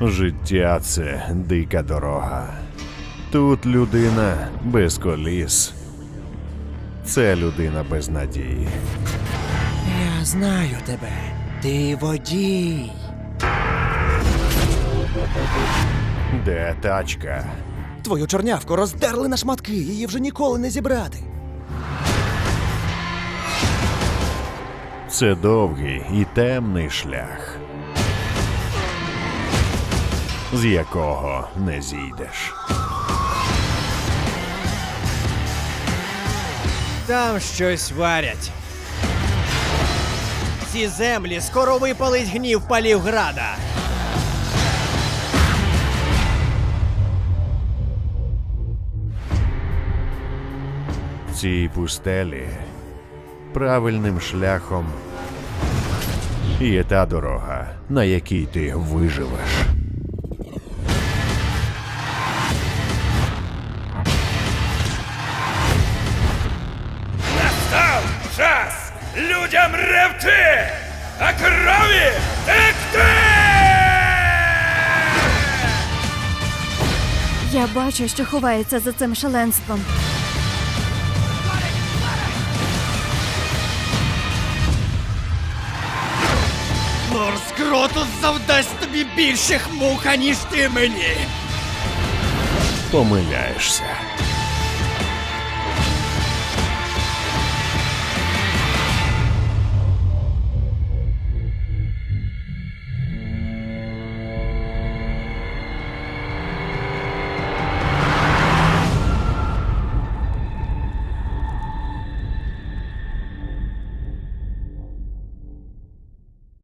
Життя це дика дорога. Тут людина без коліс. Це людина без надії. Я знаю тебе. Ти водій. Де тачка? Твою чорнявку роздерли на шматки, її вже ніколи не зібрати. Це довгий і темний шлях, з якого не зійдеш. Там щось варять. Ці землі скоро випалить гнів Палівграда. В цій пустелі правильним шляхом є та дорога, на якій ти виживеш. Людям ревти, а крові текти! Я бачу, що ховається за цим шаленством. Лорд Скротус завдасть тобі більших мук, аніж ти мені. Помиляєшся.